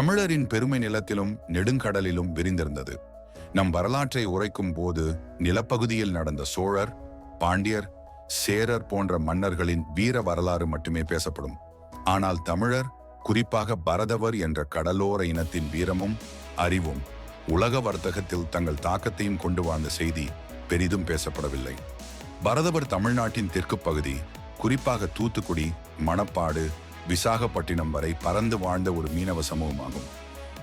தமிழரின் பெருமை நிலத்திலும் நெடுங்கடலிலும் விரிந்திருந்தது. நம் வரலாற்றை உரைக்கும் போது நிலப்பகுதியில் நடந்த சோழர் பாண்டியர் சேரர் போன்ற மன்னர்களின் வீர வரலாறு மட்டுமே பேசப்படும். ஆனால் தமிழர் குறிப்பாக பரதவர் என்ற கடலோர இனத்தின் வீரமும் அறிவும் உலக வர்த்தகத்தில் தங்கள் தாக்கத்தையும் கொண்டு வாழ்ந்த செய்தி பெரிதும் பேசப்படவில்லை. பரதவர் தமிழ்நாட்டின் தெற்கு பகுதி குறிப்பாக தூத்துக்குடி மணப்பாடு விசாகப்பட்டினம் வரை பறந்து வாழ்ந்த ஒரு மீனவ சமூகமாகும்.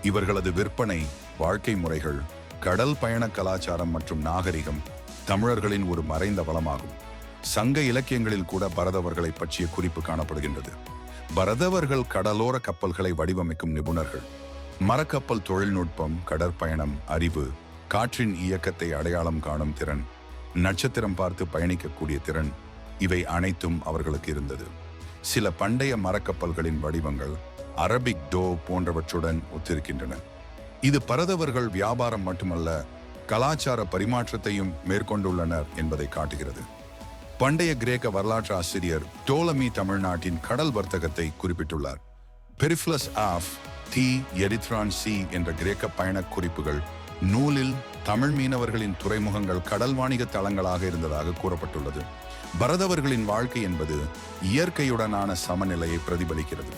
இவர்களது விற்பனை வாழ்க்கை முறைகள் கடல் பயண கலாச்சாரம் மற்றும் நாகரிகம் தமிழர்களின் ஒரு மறைந்த வளமாகும். சங்க இலக்கியங்களில் கூட பரதவர்களை பற்றிய குறிப்பு காணப்படுகின்றது. பரதவர்கள் கடலோர கப்பல்களை வடிவமைக்கும் நிபுணர்கள். மரக்கப்பல் தொழில்நுட்பம் கடற்பயணம் அறிவு காற்றின் இயக்கத்தை அடையாளம் காணும் திறன் நட்சத்திரம் பார்த்து பயணிக்கக்கூடிய திறன் இவை அனைத்தும் அவர்களுக்கு இருந்தது. சில பண்டைய மரக்கப்பல்களின் வடிவங்கள் அரபிக் டோ போன்றவற்றுடன் ஒத்திருக்கின்றன. இது பரதவர்கள் வியாபாரம் மட்டுமல்ல கலாச்சார பரிமாற்றத்தையும் மேற்கொண்டுள்ளனர் என்பதை காட்டுகிறது. பண்டைய கிரேக்க வரலாற்று ஆசிரியர் டோலமி தமிழ்நாட்டின் கடல் வர்த்தகத்தை குறிப்பிட்டுள்ளார். பெரிஃப்ளஸ் ஆஃப் தி எரித்ரான் சி என்ற கிரேக்க பயணக் குறிப்புகள் நூலில் தமிழ் மீனவர்களின் துறைமுகங்கள் கடல் வாணிக தளங்களாக இருந்ததாக கூறப்பட்டுள்ளது. பரதவர்களின் வாழ்க்கை என்பது இயற்கையுடனான சமநிலையை பிரதிபலிக்கிறது.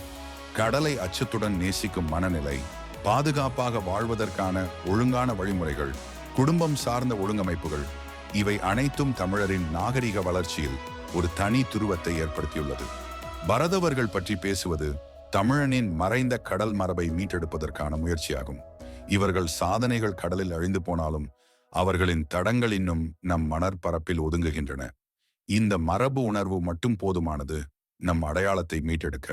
கடலை அச்சத்துடன் நேசிக்கும் மனநிலை பாதுகாப்பாக வாழ்வதற்கான ஒழுங்கான வழிமுறைகள் குடும்பம் சார்ந்த ஒழுங்கமைப்புகள் இவை அனைத்தும் தமிழரின் நாகரிக வளர்ச்சியில் ஒரு தனி துருவத்தை ஏற்படுத்தியுள்ளது. பரதவர்கள் பற்றி பேசுவது தமிழனின் மறைந்த கடல் மரபை மீட்டெடுப்பதற்கான முயற்சியாகும். இவர்கள் சாதனைகள் கடலில் அழிந்து போனாலும் அவர்களின் தடங்கள் இன்னும் நம் மணற்பரப்பில் ஒதுங்குகின்றன. இந்த மரபு உணர்வு மட்டும் போதுமானது நம் அடையாளத்தை மீட்டெடுக்க.